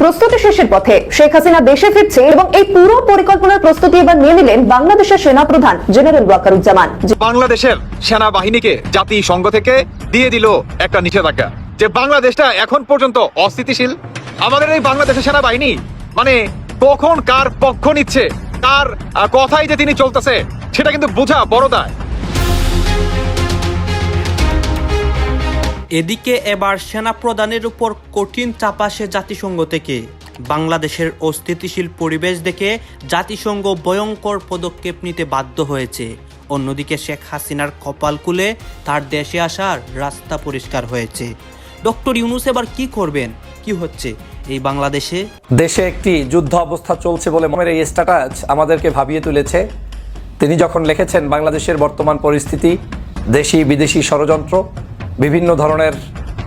প্রস্তুতি শেষের পথে শেখ হাসিনা দেশে ফিরছে এবং এই পুরো পরিকল্পনার প্রস্তুতি এবার নিয়ে নিলেন বাংলাদেশের সেনাপ্রধান জেনারেল ওয়াকারুজ্জামান। বাংলাদেশের সেনাবাহিনীকে জাতিসংঘ থেকে দিয়ে দিল একটা নিষেধাজ্ঞা যে বাংলাদেশটা এখন পর্যন্ত অস্থিতিশীল। আমাদের এই বাংলাদেশের সেনাবাহিনী মানে কখন কার পক্ষ নিচ্ছে, কার কথাই যে তিনি চলতেছে, সেটা কিন্তু বোঝা বড় দায়। এদিকে এবার সেনা প্রদানের উপর কঠিন চাপ আসে জাতিসংঘ থেকে। বাংলাদেশের অস্থিতিশীল পরিবেশ দেখে জাতিসংঘ ভয়ঙ্কর পদক্ষেপ নিতে বাধ্য হয়েছে। অন্যদিকে শেখ হাসিনার কপাল খুলে তার দেশে আসার রাস্তা পরিষ্কার হয়েছে। ডক্টর ইউনুস এবার কি করবেন? কি হচ্ছে? এই বাংলাদেশে? দেশে একটি যুদ্ধ অবস্থা চলছে বলে মনের এই স্ট্যাটাস আমাদেরকে ভাবিয়ে তুলেছে। তিনি যখন লিখেছেন, বাংলাদেশের বর্তমান পরিস্থিতি দেশি বিদেশি ষড়যন্ত্র বিভিন্ন ধরনের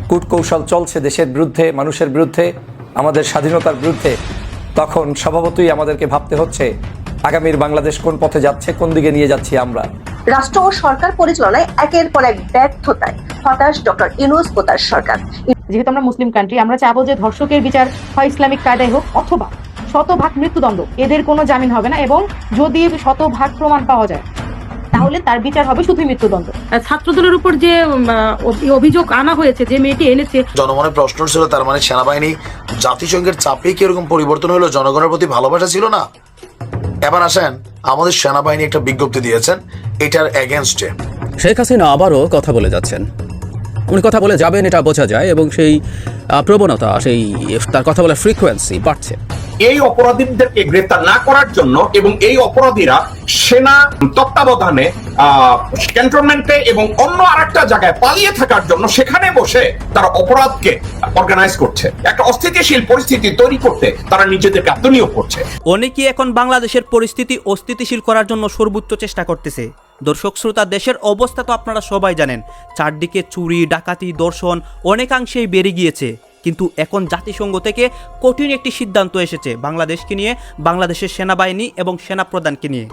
কূটকৌশল চলছে দেশের বিরুদ্ধে মানুষের বিরুদ্ধে আমাদের স্বাধীনতার বিরুদ্ধে। তখন স্বভাবতই আমাদেরকে ভাবতে হচ্ছে আগামীর বাংলাদেশ কোন পথে যাচ্ছে কোন দিকে নিয়ে যাচ্ছি আমরা? রাষ্ট্র ও সরকার পরিচালনায় একের পর এক ব্যর্থতায় হতাশ ডক্টর ইউনুস ও তার সরকার। যেহেতু আমরা মুসলিম কান্ট্রি আমরা চাবো যে ধর্ষকের বিচার হয় ইসলামিক কায়দায় হোক অথবা শতভাগ মৃত্যুদণ্ড এদের কোনো জামিন হবে না এবং যদি শতভাগ প্রমাণ পাওয়া যায় তাহলে তার বিচার হবে শুধু মৃত্যুদণ্ড। ছাত্রদলের উপর যে অভিযোগ আনা হয়েছে যে মেয়েটি এনেছে জনমনের প্রশ্ন ছিল তার মানে সেনাবাহিনী জাতিসংঘের চাপে কি এরকম পরিবর্তন হলো? জনগণের প্রতি ভালোবাসা ছিল না? এবার আসেন আমাদের সেনাবাহিনী একটা বিজ্ঞপ্তি দিয়েছেন এটার এগেনস্টে শেখ হাসিনা আবারও কথা বলে যাচ্ছেন। উনি কথা বলে যাবেন এটা বোঝা যায় এবং সেই আহ, প্রবণতা সেই তার কথা বলার ফ্রিকোয়েন্সি বাড়ছে। এই অপরাধীদেরকে গ্রেফতার না করার জন্য এবং এই অপরাধীরা সেনা তত্ত্বাবধানে ক্যান্টনমেন্টে এবং অন্য আরেকটা জায়গায় পালিয়ে থাকার জন্য সেখানে বসে তারা অপরাধকে অর্গানাইজ করছে। একটা অস্থিতিশীল পরিস্থিতি তৈরি করতে তারা নিজেদেরকে আত্মনিয়োগ করছে। অনেকেই এখন বাংলাদেশের পরিস্থিতি অস্থিতিশীল করার জন্য সর্বোচ্চ চেষ্টা করতেছে। দর্শক শ্রোতা, দেশের অবস্থা তো আপনারা সবাই জানেন, চারদিকে চুরি, ডাকাতি, দর্শন অনেকাংশেই বেড়ে গিয়েছে। কিন্তু এখন জাতিসংঘ থেকে কঠিন একটি সিদ্ধান্ত এসেছে বাংলাদেশকে নিয়ে, বাংলাদেশের সেনাবাহিনী এবং সেনাপ্রধানকে নিয়ে।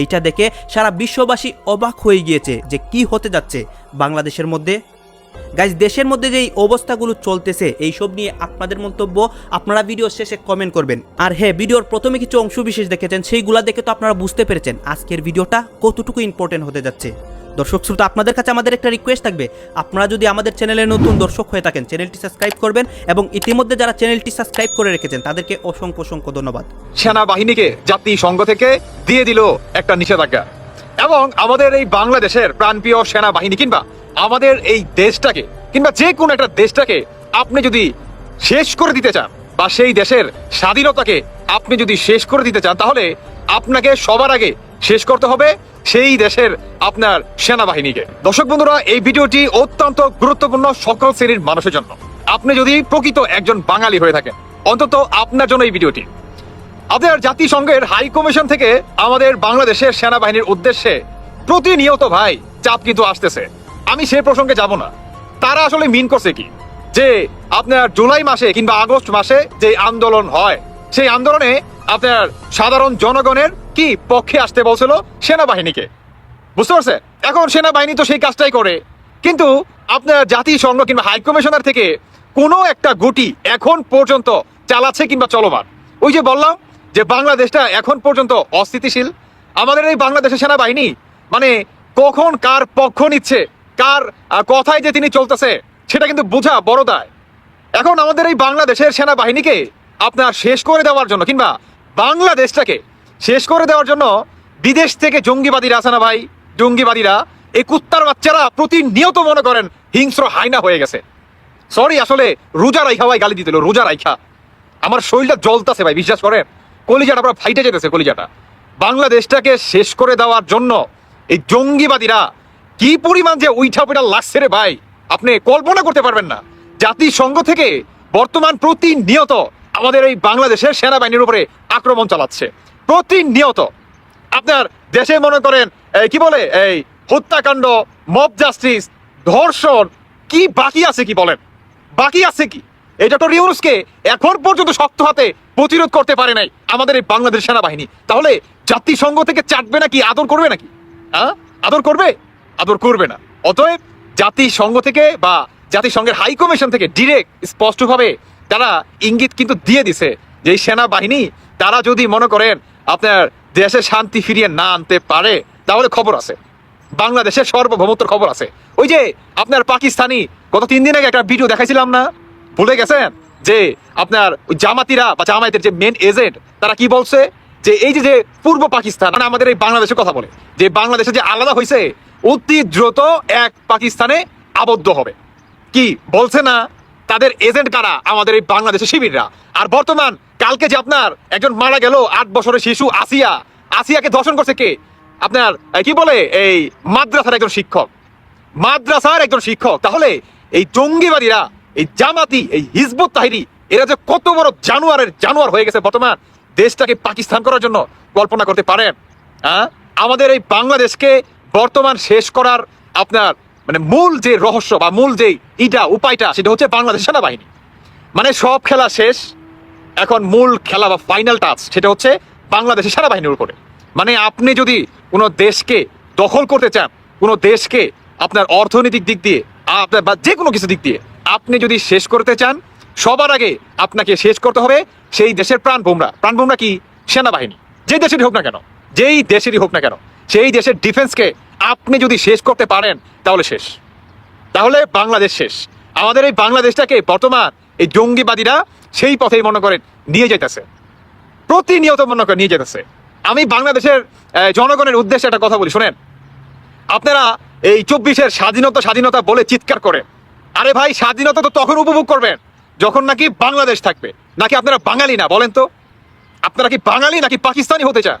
এইটা দেখে সারা বিশ্ববাসী অবাক হয়ে গিয়েছে যে কি হতে যাচ্ছে বাংলাদেশের মধ্যে। গাইজ দেশের মধ্যে যে এই অবস্থাগুলো চলতেছে, এইসব নিয়ে আপনাদের মন্তব্য আপনারা ভিডিও শেষে কমেন্ট করবেন। আর হ্যাঁ ভিডিওর প্রথমে কিছু অংশ বিশেষ দেখেছেন, সেইগুলা দেখে তো আপনারা বুঝতে পেরেছেন আজকের ভিডিওটা কতটুকু ইম্পর্টেন্ট হতে যাচ্ছে। দর্শক শ্রোতা, আপনাদের কাছে আমাদের একটা রিকোয়েস্ট থাকবে। আপনারা যদি আমাদের চ্যানেলে নতুন দর্শক হয়ে থাকেন চ্যানেলটি সাবস্ক্রাইব করবেন এবং ইতিমধ্যে যারা চ্যানেলটি সাবস্ক্রাইব করে রেখেছেন, তাদেরকে অসংখ্য অসংখ্য ধন্যবাদ। সেনাবাহিনীকে জাতিসংঘ থেকে দিয়ে দিল একটা নিষেধাজ্ঞা। এবং আমাদের এই বাংলাদেশের প্রাণপ্রিয় সেনাবাহিনী কিংবা আমাদের এই দেশটাকে, কিংবা যে কোনো একটা দেশটাকে আপনি যদি শেষ করে দিতে চান, বা সেই দেশের স্বাধীনতাকে আপনি যদি শেষ করে দিতে চান, তাহলে আপনাকে সবার আগে শেষ করতে হবে সেই দেশের আপনার সেনাবাহিনীকে। দর্শক বন্ধুরা, এই ভিডিওটি অত্যন্ত গুরুত্বপূর্ণ সকল শ্রেণির মানুষের জন্য। আপনি যদি প্রকৃত একজন বাঙালি হয়ে থাকেন, অন্তত আপনার জন্য এই ভিডিওটি। আমাদের জাতিসংঘের হাই কমিশন থেকে আমাদের বাংলাদেশের সেনাবাহিনীর উদ্দেশ্যে প্রতিনিয়ত ভাই চাপ কিন্তু আসতেছে। আমি সে প্রসঙ্গে যাব না। তারা আসলে মিন করছে কি? যে আপনার জুলাই মাসে কিংবা আগস্ট মাসে যে আন্দোলন হয়, সেই আন্দোলনে আপনার সাধারণ জনগণের কি পক্ষে আসতে বলছিল? সেনাবাহিনীকে। বুঝতে পারছে? এখন সেনাবাহিনী তো সেই কাজটাই করে। কিন্তু আপনার জাতিসংঘ কিংবা হাই কমিশনার থেকে কোনো একটা গুটি এখন পর্যন্ত চালাচ্ছে কিংবা চলমান। ওই যে বললাম যে বাংলাদেশটা এখন পর্যন্ত অস্থিতিশীল। আমাদের এই বাংলাদেশের সেনাবাহিনী মানে কখন কার পক্ষ নিচ্ছে, কার কথায় যে তিনি চলতেছে, সেটা কিন্তু বোঝা বড় দায়। এখন আমাদের এই বাংলাদেশের সেনাবাহিনীকে আপনার শেষ করে দেওয়ার জন্য কিংবা বাংলাদেশটাকে শেষ করে দেওয়ার জন্য বিদেশ থেকে জঙ্গিবাদীরা আছে না ভাই জঙ্গিবাদীরা এই কুত্তার বাচ্চারা প্রতিনিয়ত মনে করেন হিংস্র হাইনা হয়ে গেছে। সরি আসলে রোজা রাইখা ভাই গালি দিতেল, রোজা রাইখা। আমার শরীরটা জ্বলতাছে ভাই, বিশ্বাস করেন? কলিজাটা পুরো ফাইটে যেতেছে, কলিজাটা। বাংলাদেশটাকে শেষ করে দেওয়ার জন্য এই জঙ্গিবাদীরা কি পরিমাণ যে উইঠা পিঠা লাগছে রে ভাই, আপনি কল্পনা করতে পারবেন না। জাতিসংঘ থেকে বর্তমান প্রতিনিয়ত আমাদের এই বাংলাদেশের সেনাবাহিনীর উপরে আক্রমণ চালাচ্ছে। প্রতিনিয়ত আপনার দেশে মনে করেন, এই কি বলে, এই হত্যাকাণ্ড মব জাস্টিস ধর্ষণ, কি বাকি আছে কি বলেন? বাকি আছে কি? এটা তো রিউনুসকে এখন পর্যন্ত শক্ত হাতে প্রতিরোধ করতে পারে নাই আমাদের এই বাংলাদেশ সেনাবাহিনী। তাহলে জাতিসংঘ থেকে চাটবে নাকি, আদর করবে নাকি? হ্যাঁ? আদর করবে? আদর করবে না। অতএব জাতিসংঘ থেকে বা জাতিসংঘের হাই কমিশন থেকে ডিরেক্ট স্পষ্টভাবে তারা ইঙ্গিত কিন্তু দিয়ে দিছে যে এই সেনাবাহিনী তারা যদি মনে করেন আপনার দেশে শান্তি ফিরিয়ে না আনতে পারে, তাহলে খবর আছে। বাংলাদেশের সার্বভৌমত্বর খবর আছে। ওই যে আপনার পাকিস্তানি, গত তিন দিন আগে একটা ভিডিও দেখাইছিলাম না? ভুলে গেছেন? যে আপনার জামাতিরা বা জামায়াতের যে মেন এজেন্ট তারা কি বলছে? যে এই যে যে পূর্ব পাকিস্তান মানে আমাদের এই বাংলাদেশের কথা বলে, যে বাংলাদেশে যে আলাদা হয়েছে, অতি দ্রুত এক পাকিস্তানে আবদ্ধ হবে। কি বলছে না? তাদের এজেন্ট কারা? আমাদের এই বাংলাদেশের শিবিররা। আর বর্তমান কালকে যে আপনার একজন মারা গেল, আট বছরের শিশু, আসিয়া। আসিয়াকে ধর্ষণ করছে কে? আপনার কি বলে? এই মাদ্রাসার একজন শিক্ষক। মাদ্রাসার একজন শিক্ষক। তাহলে এই জঙ্গিবাদীরা, এই জামাতি, এই হিজবুত তাহিরি, এরা যে কত বড় জানুয়ারের জানুয়ার হয়ে গেছে বর্তমান দেশটাকে পাকিস্তান করার জন্য কল্পনা করতে পারেন হ্যাঁ আমাদের এই বাংলাদেশকে বর্তমান শেষ করার আপনার মানে মূল যে রহস্য বা মূল যে ইটা, উপায়টা, সেটা হচ্ছে বাংলাদেশ সেনাবাহিনী। মানে সব খেলা শেষ এখন মূল খেলা বা ফাইনাল টাচ সেটা হচ্ছে বাংলাদেশের সেনাবাহিনীর উপরে। মানে আপনি যদি কোনো দেশকে দখল করতে চান, কোনো দেশকে আপনার অর্থনৈতিক দিক দিয়ে, আপনার বা যে কোনো কিছু দিক দিয়ে, আপনি যদি শেষ করতে চান, সবার আগে আপনাকে শেষ করতে হবে সেই দেশের প্রাণ বোমরা। প্রাণ বোমরা কি? সেনাবাহিনী। যে দেশেরই হোক না কেন, যেই দেশেরই হোক না কেন, সেই দেশের ডিফেন্সকে আপনি যদি শেষ করতে পারেন, তাহলে শেষ। তাহলে বাংলাদেশ শেষ। আমাদের এই বাংলাদেশটাকে বর্তমান এই জঙ্গিবাদীরা সেই পথেই মনে করেন নিয়ে যেতেছে প্রতিনিয়ত মনে করেন নিয়ে যেতেছে আমি বাংলাদেশের জনগণের উদ্দেশ্যে একটা কথা বলি, শোনেন। আপনারা এই চব্বিশের স্বাধীনতা স্বাধীনতা বলে চিৎকার করে, আরে ভাই, স্বাধীনতা তো তখন উপভোগ করবেন, যখন নাকি বাংলাদেশ থাকবে। নাকি আপনারা বাঙালি না, বলেন তো? আপনারা কি বাঙালি নাকি পাকিস্তানি হতে চান?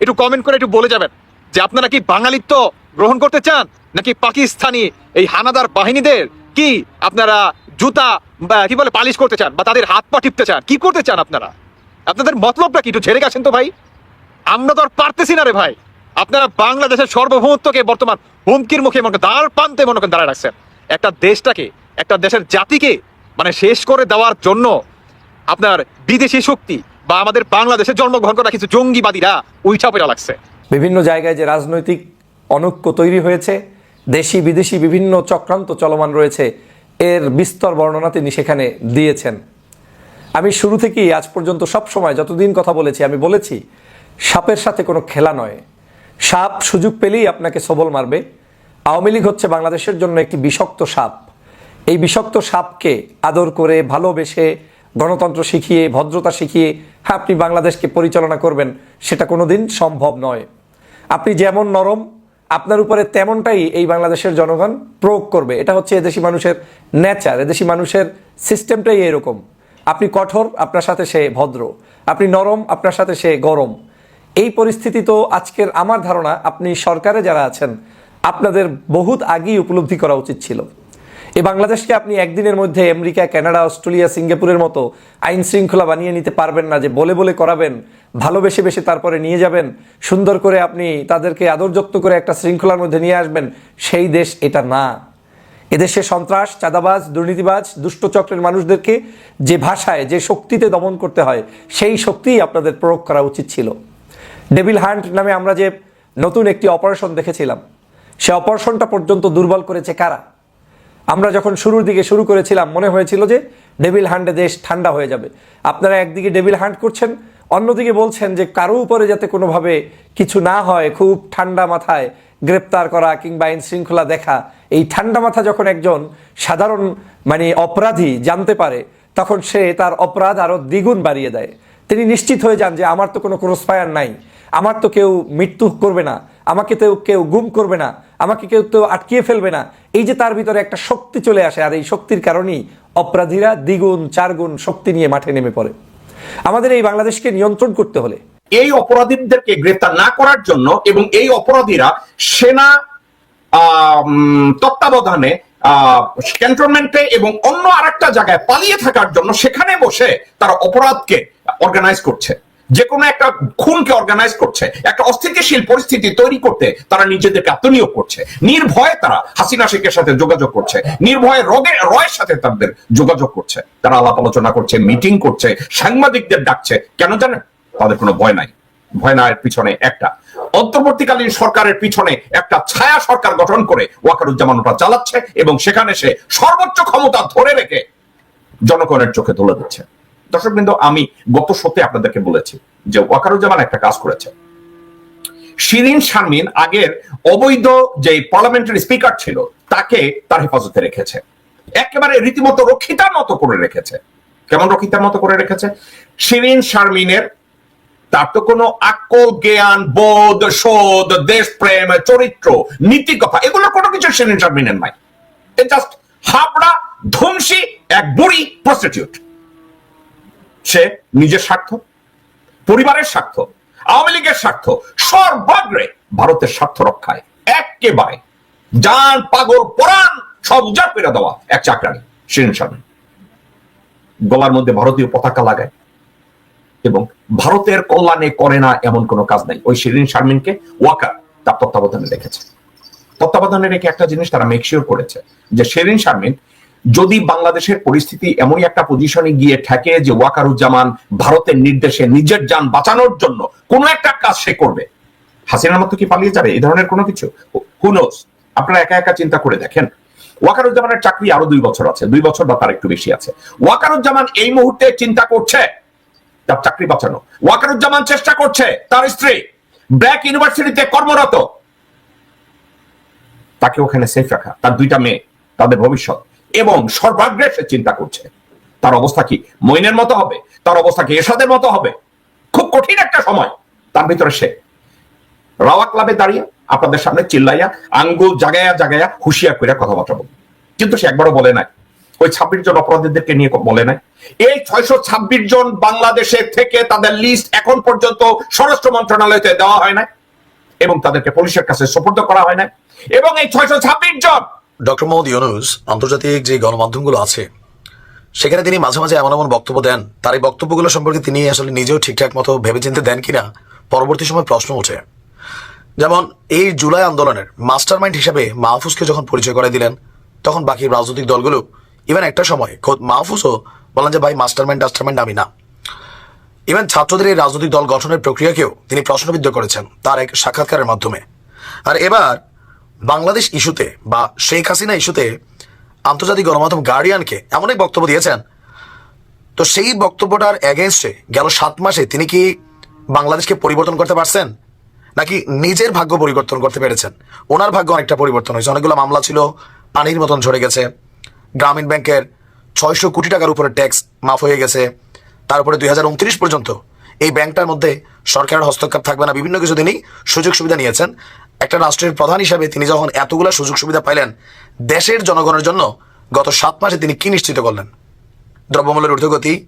একটু কমেন্ট করে একটু বলে যাবেন যে আপনারা কি বাঙালিত্ব গ্রহণ করতে চান? নাকি পাকিস্তানি এই হানাদার বাহিনীদের কি আপনারা জুতা কি বলে, পালিশ করতে চান, বা তাদের হাত পা টিপতে চান, কি করতে চান আপনারা? আপনাদের মতলবটা কি একটু ঝেড়ে গেছেন তো ভাই? আমরা তো আর পারতেছি না রে ভাই। আপনারা বাংলাদেশের সর্বভৌমত্বকে বর্তমান হুমকির মুখে মনে দাঁড় পান্তে মনে করেন দাঁড়ায় রাখছেন। একটা দেশটাকে, একটা দেশের জাতিকে মানে শেষ করে দেওয়ার জন্য আপনার বিদেশি শক্তি বা আমাদের বাংলাদেশে জন্মগ্রহণ করা কিছু জঙ্গিবাদীরা উইঠা পেরা লাগছে। বিভিন্ন জায়গায় যে রাজনৈতিক অনৈক্য তৈরি হয়েছে দেশি বিদেশি বিভিন্ন চক্রান্ত চলমান রয়েছে। এর বিস্তর বর্ণনা তিনি সেখানে দিয়েছেন। আমি শুরু থেকেই আজ পর্যন্ত সব সময় যতদিন কথা বলেছি, আমি বলেছি, সাপের সাথে কোনো খেলা নয়। সাপ সুযোগ পেলেই আপনাকে সবল মারবে। আওয়ামী লীগ হচ্ছে বাংলাদেশের জন্য একটি বিষাক্ত সাপ। এই বিষাক্ত সাপকে আদর করে, ভালোবেসে, গণতন্ত্র শিখিয়ে, ভদ্রতা শিখিয়ে হ্যাঁ আপনি বাংলাদেশকে পরিচালনা করবেন, সেটা কোনোদিন সম্ভব নয়। আপনি যেমন নরম আপনার উপরে তেমনটাই এই বাংলাদেশের জনগণ প্রয়োগ করবে। এটা হচ্ছে এদেশি মানুষের নেচার এদেশি মানুষের সিস্টেমটাই এরকম। আপনি কঠোর, আপনার সাথে সে ভদ্র। আপনি নরম, আপনার সাথে সে গরম। এই পরিস্থিতি তো আজকের আমার ধারণা, আপনি সরকারে যারা আছেন, আপনাদের বহুত আগেই উপলব্ধি করা উচিত ছিল। এই বাংলাদেশকে আপনি একদিনের মধ্যে আমেরিকা, কানাডা, অস্ট্রেলিয়া, সিঙ্গাপুরের মতো আইন শৃঙ্খলা বানিয়ে নিতে পারবেন না, যে বলে বলে করাবেন, ভালোবেসে বেশে তারপরে নিয়ে যাবেন, সুন্দর করে আপনি তাদেরকে আদরযুক্ত করে একটা শৃঙ্খলার মধ্যে নিয়ে আসবেন, সেই দেশ এটা না। এদেশে সন্ত্রাস, চাঁদাবাজ, দুর্নীতিবাজ, দুষ্ট চক্রের মানুষদেরকে যে ভাষায়, যে শক্তিতে দমন করতে হয়, সেই শক্তিই আপনাদের প্রয়োগ করা উচিত ছিল। ডেভিল হান্ট নামে আমরা যে নতুন একটি অপারেশন দেখেছিলাম, সে অপারেশনটা পর্যন্ত দুর্বল করেছে কারা? আমরা যখন শুরুর দিকে শুরু করেছিলাম, মনে হয়েছিল যে ডেভিল হান্টে দেশ ঠান্ডা হয়ে যাবে। আপনারা একদিকে ডেভিল হান্ট করছেন, অন্যদিকে বলছেন যে কারও উপরে যাতে কোনোভাবে কিছু না হয়, খুব ঠান্ডা মাথায় গ্রেপ্তার করা কিংবা আইন শৃঙ্খলা দেখা, এই ঠান্ডা মাথা যখন একজন সাধারণ মানে অপরাধী জানতে পারে, তখন সে তার অপরাধ আরও দ্বিগুণ বাড়িয়ে দেয়। তিনি নিশ্চিত হয়ে যান যে আমার তো কোনো ক্রস ফায়ার নাই। আমার তো কেউ মৃত্যু করবে না, আমাকে তো কেউ গুম করবে না, আমাকে কেউ তো আটকিয়ে ফেলবে না। এই যে তার ভিতরে একটা শক্তি চলে আসে, আর এই শক্তির কারণেই অপরাধীরা দ্বিগুণ, চারগুণ শক্তি নিয়ে মাঠে নেমে পড়ে। আমাদের এই বাংলাদেশকে নিয়ন্ত্রণ করতে হলে এই অপরাধীদেরকে গ্রেফতার না করার জন্য এবং এই অপরাধীরা সেনা তত্ত্বাবধানে ক্যান্টনমেন্টে এবং অন্য আরেকটা জায়গায় পালিয়ে থাকার জন্য সেখানে বসে তারা অপরাধকে অর্গানাইজ করছে। যে কোনো একটা খুনকে অর্গানাইজ করছে, একটা অস্থিতিশীল পরিস্থিতি তৈরি করতে তারা নিজেদেরকে আত্মনিয়োগ করছে। নির্ভয়ে তারা হাসিনা শেখের সাথে যোগাযোগ করছে, নির্ভয়ে রগে, রয়ের সাথে তাদের যোগাযোগ করছে। তারা আলাপ আলোচনা করছে মিটিং করছে, সাংবাদিকদের ডাকছে। কেন জানেন? তাদের কোনো ভয় নাই। ভয় নাই পিছনে একটা। অন্তর্বর্তীকালীন সরকারের পিছনে একটা ছায়া সরকার গঠন করে ওয়াকারুজ্জামান ওটা চালাচ্ছে এবং সেখানে সে সর্বোচ্চ ক্ষমতা ধরে রেখে জনগণের চোখে তুলে দিচ্ছে। দর্শক বিন্দু আমি গত সত্যি আপনাদেরকে বলেছি যে ওয়াকারুজ্জামান একটা কাজ করেছে। শিরিন শারমিন আগের অবৈধ যে পার্লামেন্টারি স্পিকার ছিল, তাকে তার হেফাজতে রেখেছে। একেবারে রীতিমতো রক্ষিতার মতো করে রেখেছে। কেমন রক্ষিতার মতো করে রেখেছে? শিরিন শারমিনের তার তো কোনো আকল জ্ঞান, বোধ, শোধ, দেশপ্রেম, চরিত্র, নীতি কথা এগুলো কোনো কিছু শিরিন শারমিনের নাই। জাস্ট হাবড়া ধ্বংসী এক বুড়ি প্রস্টিটিউট সে নিজের স্বার্থ, পরিবারের স্বার্থ, আওয়ামী লীগের স্বার্থ, সর্বাগ্রে ভারতের স্বার্থ রক্ষায় একেবারে যান পাগল, পরাণ সব উজাড় করে দেওয়া এক চাকরানি শিরিন শারমিন গলার মধ্যে ভারতীয় পতাকা লাগায় এবং ভারতের কল্যাণে করে না এমন কোনো কাজ নাই। ওই শিরিন শারমিনকে ওয়াকার তার তত্ত্বাবধানে রেখেছে। তত্ত্বাবধানে রেখে একটা জিনিস তারা মেকশিওর করেছে যে শেরিন শারমিন যদি বাংলাদেশের পরিস্থিতি এমনই একটা পজিশনে গিয়ে ঠেকে যে ওয়াকারুজ্জামান ভারতের নির্দেশে নিজের যান বাঁচানোর জন্য কোনো একটা কাজ সে করবে, হাসিনার মতো কি পালিয়ে যাবে? এই ধরনের কোনো কিছু? হুনোস আপনারা একা একা চিন্তা করে দেখেন। ওয়াকারুজ্জামানের চাকরি আরও দুই বছর আছে, দুই বছর বা তার একটু বেশি আছে। ওয়াকারুজ্জামান এই মুহূর্তে চিন্তা করছে, তার চাকরি বাঁচানো। ওয়াকারুজ্জামান চেষ্টা করছে, তার স্ত্রী ব্র্যাক ইউনিভার্সিটিতে কর্মরত। তাকে ওখানে সেফ রাখা, তার দুইটা মেয়ে, তাদের ভবিষ্যৎ। এবং সর্বাগ্রে সে চিন্তা করছে। তার অবস্থা কি? মইনের মতো হবে? তার অবস্থা কি এরশাদের মতো হবে? খুব কঠিন একটা সময়। তার ভিতরে সে। রাওয়া ক্লাবে দাঁড়িয়ে আপনাদের সামনে চিল্লাইয়া, আঙ্গুল জাগায়া জাগায়া হুঁশিয়ার করে কথাবার্তা বল। কিন্তু সে একবারও বলে নাই। ওই ছাব্বিশ জন অপরাধীদেরকে নিয়ে বলে নাই। এই ছয়শো ছাব্বিশ জন বাংলাদেশের থেকে তাদের লিস্ট এখন পর্যন্ত স্বরাষ্ট্র মন্ত্রণালয়তে দেওয়া হয় না এবং তাদেরকে পুলিশের কাছে সুপর্দ করা হয় না এবং এই ছয়শো ছাব্বিশ জন ডক্টর মোহাম্মদ ইউনুস আন্তর্জাতিক যে গণমাধ্যমগুলো আছে, সেখানে তিনি মাঝে মাঝে এমন এমন বক্তব্য দেন। তার এই বক্তব্যগুলো সম্পর্কে তিনি আসলে নিজেও ঠিকঠাক মতো ভেবেচিন্তে দেন কিনা, পরবর্তী সময় প্রশ্ন ওঠে। যেমন, এই জুলাই আন্দোলনের মাস্টার মাইন্ড হিসেবে মাহফুজকে যখন পরিচয় করে দিলেন, তখন বাকি রাজনৈতিক দলগুলো ইভেন একটা সময় খোদ মাহফুজও বলেন যে, ভাই মাস্টার মাইন্ড টাস্টার মাইন্ড আমি না। ইভেন ছাত্রদের এই রাজনৈতিক দল গঠনের প্রক্রিয়াকেও তিনি প্রশ্নবিদ্ধ করেছেন, তার এক সাক্ষাৎকারের মাধ্যমে। আর এবার বাংলাদেশ ইস্যুতে বা শেখ হাসিনা ইস্যুতে আন্তর্জাতিক গণমাধ্যম গার্ডিয়ানকে এমন এক বক্তব্য দিয়েছেন। তো সেই বক্তব্যটার এগেনস্টে গেল সাত মাসে তিনি কি বাংলাদেশকে পরিবর্তন করতে পারছেন? নাকি নিজের ভাগ্য পরিবর্তন করতে পেরেছেন? ওনার ভাগ্য অনেকটা পরিবর্তন হয়েছে। অনেকগুলো মামলা ছিল, পানির মতন ঝরে গেছে। গ্রামীণ ব্যাংকের ছয়শো কোটি টাকার উপরে ট্যাক্স মাফ হয়ে গেছে। তারপরে দুই হাজার উনত্রিশ পর্যন্ত এই ব্যাংকটার মধ্যে সরকারের হস্তক্ষেপ থাকবে না। বিভিন্ন কিছু তিনি সুযোগ সুবিধা নিয়েছেন। একটা রাষ্ট্রের প্রধান হিসাবে তিনি যখন এতগুলো সুযোগ সুবিধা পাইলেন, দেশের জনগণের জন্য গত সাত মাসে তিনি কি নিশ্চিত করলেন? দ্রব্যমূল্যের ঊর্ধ্বগতি,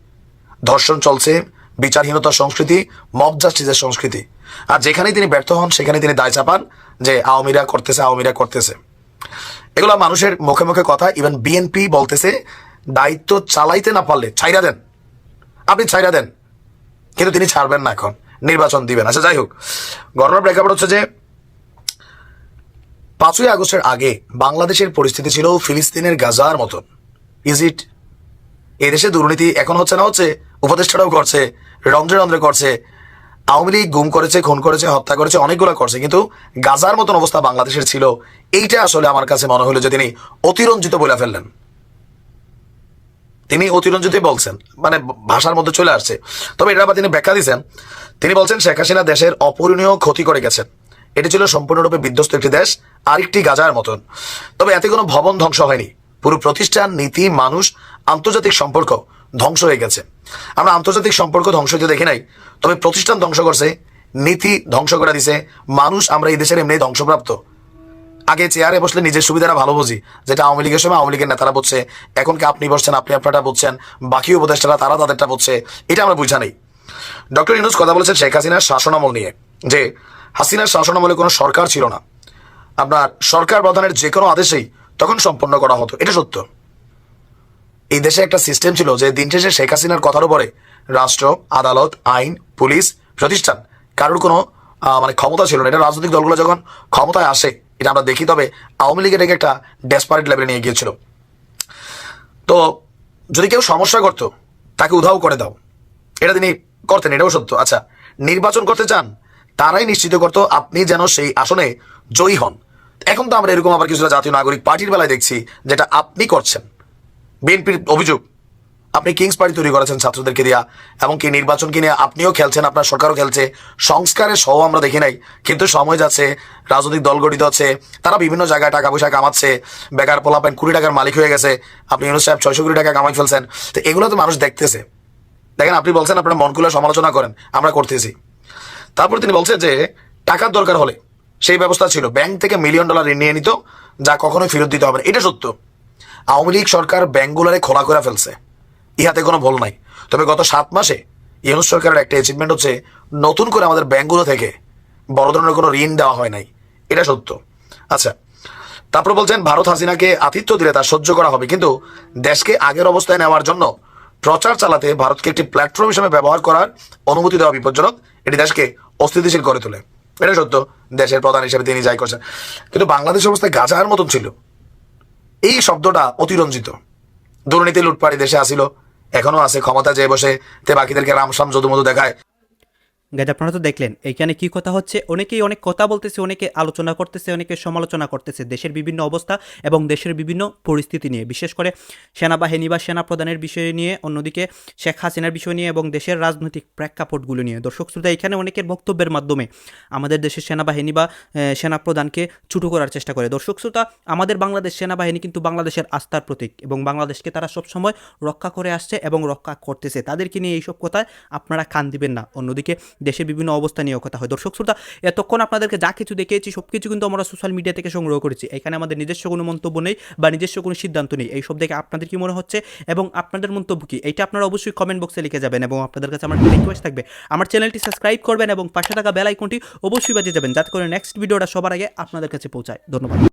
ধর্ষণ চলছে, বিচারহীনতার সংস্কৃতি, মব জাস্টিসের সংস্কৃতি। আর যেখানেই তিনি ব্যর্থ হন সেখানে তিনি দায় চাপান যে আওয়ামীরা করতেছে আওয়ামীরা করতেছে। এগুলো মানুষের মুখে মুখে কথা ইভেন বিএনপি বলতেছে, দায়িত্ব চালাইতে না পারলে ছাইরা দেন। আপনি ছাইরা দেন। কিন্তু তিনি ছাড়বেন না এখন। নির্বাচন দিবেন। আচ্ছা যাই হোক। ঘটনার প্রেক্ষাপট হচ্ছে যে পাঁচই আগস্টের আগে বাংলাদেশের পরিস্থিতি ছিল ফিলিস্তিনের গাজার মতন। ইজ ইট এদেশে দুর্নীতি এখন হচ্ছে না, হচ্ছে উপদেষ্টারাও করছে, রন্ধ্রে রন্ধ্রে করছে, আওয়ামী লীগ গুম করেছে, খুন করেছে, হত্যা করেছে, অনেকগুলো করছে, কিন্তু গাজার মতন অবস্থা বাংলাদেশের ছিল। এইটা আসলে আমার কাছে মনে হলো যে তিনি অতিরঞ্জিত বলে ফেললেন। তিনি অতিরঞ্জিতই বলছেন মানে ভাষার মধ্যে চলে আসছে। তবে এটা আবার তিনি ব্যাখ্যা দিয়েছেন, তিনি বলছেন শেখ হাসিনা দেশের অপূরণীয় ক্ষতি করে গেছেন। এটি ছিল সম্পূর্ণরূপে বিধ্বস্ত একটি দেশ, আরেকটি গাজার মতন। তবে এতে কোনো ভবন ধ্বংস হয়নি। পুরো প্রতিষ্ঠান, নীতি, মানুষ, আন্তর্জাতিক সম্পর্ক ধ্বংস হয়ে গেছে। আমরা আন্তর্জাতিক সম্পর্ক ধ্বংস হতে দেখি নাই, তবে প্রতিষ্ঠান ধ্বংস করছে, নীতি ধ্বংস করে দিছে, মানুষ আমরা এই দেশের এমনি ধ্বংসপ্রাপ্ত। আগে চেয়ারে বসলে নিজের সুবিধাটা ভালো বুঝি, যেটা আওয়ামী লীগের সময় আওয়ামী লীগের নেতারা বুঝছে, এখন কি আপনি বসছেন, আপনি আপনারটা বুঝছেন, বাকি উপদেষ্টারা তারা তাদেরটা বুঝছে, এটা আমরা বুঝা নেই। ডক্টর ইনুস কথা বলেছেন শেখ হাসিনার শাসনামল নিয়ে, যে হাসিনার শাসনামলে কোনো সরকার ছিল না। আপনার সরকার প্রধানের যে কোনো আদেশেই তখন সম্পন্ন করা হতো, এটা সত্য। এই দেশে একটা সিস্টেম ছিল যে দিন শেষে শেখ হাসিনার কথার উপরে রাষ্ট্র, আদালত, আইন, পুলিশ, প্রতিষ্ঠান কারোর কোনো মানে ক্ষমতা ছিল না। এটা রাজনৈতিক দলগুলো যখন ক্ষমতায় আসে, এটা আমরা দেখি, তবে আওয়ামী লীগ এটাকে একটা ডেসপারেট লেভেলে নিয়ে গিয়েছিল। তো যদি কেউ সমস্যা করতো, তাকে উধাও করে দাও। এটা তিনি করতেন, এটাও সত্য। আচ্ছা নির্বাচন করতে চান তারাই নিশ্চিত করতো আপনি যেন সেই আসনে জয়ী হন। এখন তো আমরা এরকম আবার কিছুটা জাতীয় নাগরিক পার্টির বেলায় দেখছি, যেটা আপনি করছেন। বিএনপির অভিযোগ, আপনি কিংস পার্টি তৈরি করেছেন ছাত্রদেরকে এবং কি নির্বাচনকে নিয়ে আপনিও খেলছেন, আপনার সরকারও খেলছে। সংস্কারের সহ আমরা দেখি নাই, কিন্তু সময় যাচ্ছে, রাজনৈতিক দল গঠিত হচ্ছে, তারা বিভিন্ন জায়গায় টাকা পয়সা কামাচ্ছে, বেকার পোলাপেন কুড়ি টাকার মালিক হয়ে গেছে, আপনি ইউনুস সাহেব ছয়শো কোটি টাকা কামাই ফেলছেন। তো এগুলো তো মানুষ দেখতেছে। দেখেন, আপনি বলছেন আপনার মন সমালোচনা করেন, আমরা করতেছি। তারপর তিনি বলছেন যে, টাকার দরকার হলে সেই ব্যবস্থা ছিল। ব্যাংক থেকে মিলিয়ন ডলার ঋণ নিয়ে নিত, যা কখনোই ফেরত দিতে হবে না। এটা সত্য। আওয়ামী লীগ সরকার ব্যাংকগুলারে খোলা করে ফেলছে। ইহাতে কোনো ভুল নাই। তবে গত সাত মাসে ইউনুস সরকারের একটা অ্যাচিভমেন্ট হচ্ছে, নতুন করে আমাদের ব্যাংকগুলো থেকে বড় ধরনের কোনো ঋণ দেওয়া হয় নাই। এটা সত্য। আচ্ছা তারপর বলছেন, ভারত হাসিনাকে আতিথ্য দিলে তা সহ্য করা হবে। কিন্তু দেশকে আগের অবস্থায় নেওয়ার জন্য প্রচার চালাতে ভারতকে একটি প্ল্যাটফর্ম হিসেবে ব্যবহার করার অনুমতি দেওয়া বিপজ্জনক। এটি দেশকে অস্থিতিশীল করে তোলে। এটা সত্য, দেশের প্রধান হিসেবে তিনি যাই করছেন। কিন্তু বাংলাদেশ অবস্থায় গাজার মতন ছিল। এই শব্দটা অতিরঞ্জিত। দুর্নীতি লুটপাড়ি দেশে আসিল, এখনও আছে ক্ষমতা যে বসে তে বাকিদেরকে রামসাম যদু মধু দেখায়। গাইজ আপনারা তো দেখলেন এখানে কি কথা হচ্ছে? অনেকেই অনেক কথা বলতেছে অনেকে আলোচনা করতেছে অনেকে সমালোচনা করতেছে। দেশের বিভিন্ন অবস্থা এবং দেশের বিভিন্ন পরিস্থিতি নিয়ে বিশেষ করে সেনাবাহিনী বা সেনা প্রধানের বিষয় নিয়ে অন্যদিকে শেখ হাসিনার বিষয় নিয়ে এবং দেশের রাজনৈতিক প্রেক্ষাপটগুলো নিয়ে। দর্শক শ্রোতা এখানে অনেকের বক্তব্যের মাধ্যমে আমাদের দেশের সেনাবাহিনী বা আহ, সেনা প্রধানকে ছুটো করার চেষ্টা করে। দর্শক শ্রোতা আমাদের বাংলাদেশ সেনাবাহিনী কিন্তু বাংলাদেশের আস্থার প্রতীক এবং বাংলাদেশকে তারা সবসময় রক্ষা করে আসছে এবং রক্ষা করতেছে। তাদেরকে নিয়ে এইসব কথায় আপনারা কান দিবেন না। অন্যদিকে দেশের বিভিন্ন অবস্থা নিয়েও কথা হয়। দর্শক শ্রোতা, এতক্ষণ আপনাদেরকে যা কিছু দেখিয়েছি সব কিছু কিন্তু আমরা সোশ্যাল মিডিয়া থেকে সংগ্রহ করেছি। এখানে আমাদের নিজস্ব কোনো মন্তব্য নেই বা নিজস্ব কোনো সিদ্ধান্ত নেই। এই সব দেখে আপনাদের কি মনে হচ্ছে এবং আপনাদের মন্তব্য কি? এটা আপনারা অবশ্যই কমেন্ট বক্সে লিখে যাবেন এবং আপনাদের কাছে আমার রিকোয়েস্ট থাকবে। আমার চ্যানেলটি সাবস্ক্রাইব করবেন এবং পাশে থাকা বেল আইকনটি অবশ্যই বাজিয়ে যাবেন। যাতে করে নেক্সট ভিডিওটা সবার আগে আপনাদের কাছে পৌঁছায়। ধন্যবাদ।